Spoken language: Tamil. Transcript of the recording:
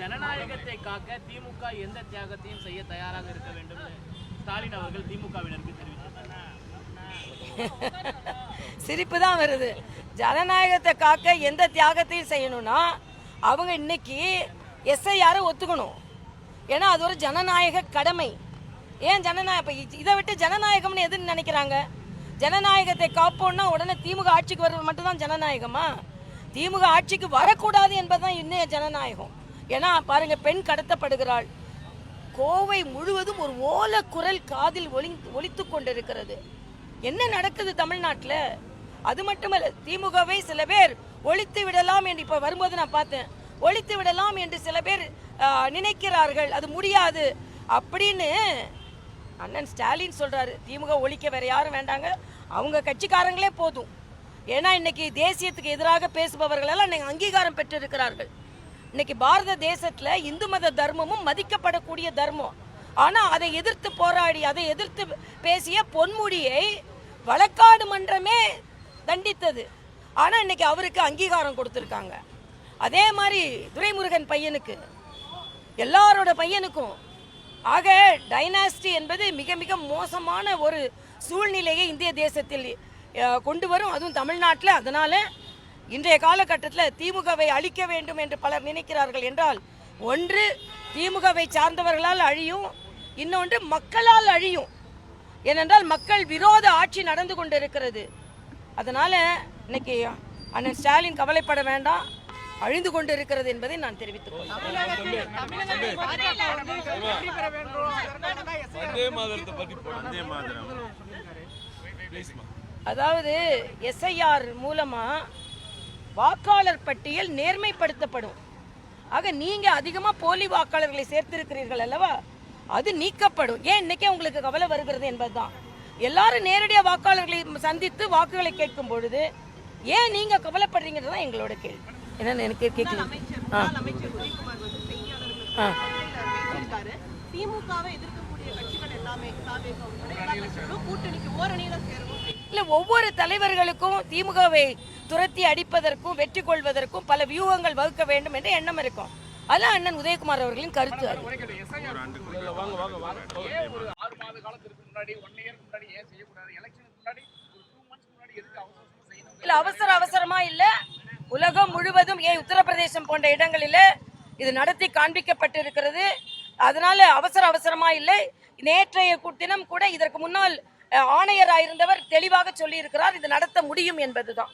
ஜனநாயகத்தை காக்க திமுக எந்த தியாகத்தையும் செய்ய தயாராக இருக்க வேண்டும் ஸ்டாலின் அவர்கள் திமுகவினருக்கு தெரிவித்தார். சிரிப்பு தான் வருது. ஜனநாயகத்தை காக்க எந்த தியாகத்தையும் செய்யணும்னா அவங்க இன்னைக்கு எஸ்ஐஆரை ஒத்துக்கணும். ஏன்னா அது ஒரு ஜனநாயக கடமை. ஏன் ஜனநாயக இதை விட்டு ஜனநாயகம்னு எதுன்னு நினைக்கிறாங்க? ஜனநாயகத்தை காப்போம்னா உடனே திமுக ஆட்சிக்கு வர்றது மட்டும்தான் ஜனநாயகமா? திமுக ஆட்சிக்கு வரக்கூடாது என்பதுதான் இன்னைய ஜனநாயகம். ஏன்னா பாருங்க பெண் கடத்தப்படுகிறாள். கோவை முழுவதும் ஒரு ஓல குரல் காதில் ஒளி ஒழித்து கொண்டிருக்கிறது. என்ன நடக்குது தமிழ்நாட்டில்? அது மட்டுமல்ல திமுகவை சில பேர் ஒழித்து விடலாம் என்று இப்போ வரும்போது நான் பார்த்தேன். ஒழித்து விடலாம் என்று சில பேர் நினைக்கிறார்கள். அது முடியாது. அப்படின்னு அண்ணன் ஸ்டாலின் சொல்றாரு. திமுக ஒழிக்க வேற யாரும் வேண்டாங்க. அவங்க கட்சிக்காரங்களே போதும். ஏன்னா இன்னைக்கு தேசியத்துக்கு எதிராக பேசுபவர்கள் எல்லாம் இன்னைக்கு அங்கீகாரம் பெற்றிருக்கிறார்கள். இன்னைக்கு பாரத தேசத்துல இந்து மத தர்மமும் மதிக்கப்படக்கூடிய தர்மம். ஆனா அதை எதிர்த்து போராடி அதை எதிர்த்து பேசிய பொன்முடியை வழக்காடு மன்றமே தண்டித்தது. ஆனா இன்னைக்கு அவருக்கு அங்கீகாரம் கொடுத்துருக்காங்க. அதே மாதிரி துரைமுருகன் பையனுக்கு எல்லாரோட பையனுக்கும். ஆக டைனாஸ்டி என்பது மிக மிக மோசமான ஒரு சூழ்நிலையை இந்திய தேசத்தில் கொண்டு வரும். அதுவும் தமிழ்நாட்டில். அதனால இன்றைய காலகட்டத்தில் திமுகவை அழிக்க வேண்டும் என்று பலர் நினைக்கிறார்கள் என்றால் ஒன்று திமுகவை சார்ந்தவர்களால் அழியும் இன்னொன்று மக்களால் அழியும். ஏனென்றால் மக்கள் விரோத ஆட்சி நடந்து கொண்டிருக்கிறது. அதனால் இன்னைக்கு அண்ணன் ஸ்டாலின் கவலைப்பட வேண்டாம். அழிந்து கொண்டு இருக்கிறது என்பதை நான் தெரிவித்துக் கொள்கிறேன். அதாவது எஸ்ஐஆர் மூலமாக வாக்காளர் பட்டியல் நேர்மைப்படுத்தப்படும். ஆக நீங்க அதிகமா போலி வாக்காளர்களை சேர்த்திருக்கிறீர்கள் அல்லவா? அது நீக்கப்படும். ஏன் இன்னைக்கே உங்களுக்கு கவலை வருகிறது என்பதுதான். எல்லாரும் நேரடியாக வாக்காளர்களை சந்தித்து வாக்குகளை கேட்கும் பொழுது ஏன் நீங்க கவலைப்படுறீங்கிறது தான் எங்களோட கேள்வி. என்னன்னு எனக்கு கேட்கல. ஆ. ஆ. திமுகவை எதிர்க்கக்கூடிய கட்சிகள் எல்லாமே கூட்டணிக்கு ஓரணியில. இல்ல ஒவ்வொரு தலைவர்களுக்கும் திமுகவை துரத்தி அடிப்பதற்கும் வெற்றி கொள்வதற்கும் பல வியூகங்கள் வகுக்க வேண்டும் என்ற எண்ணம் இருக்கும். அதான் அண்ணன் உதயகுமார் அவர்களின் கருத்து அவசரமா இல்ல அவசர அவசரமா இல்ல. உலகம் முழுவதும் ஏன் உத்தரப்பிரதேசம் போன்ற இடங்களில் இது நடத்தி காண்பிக்கப்பட்டிருக்கிறது? அதனால அவசர அவசரமா இல்லை. நேற்றைய தினம் கூட இதற்கு முன்னால் ஆணையராயிருந்தவர் தெளிவாக சொல்லியிருக்கிறார் இது நடத்த முடியும் என்பதுதான்.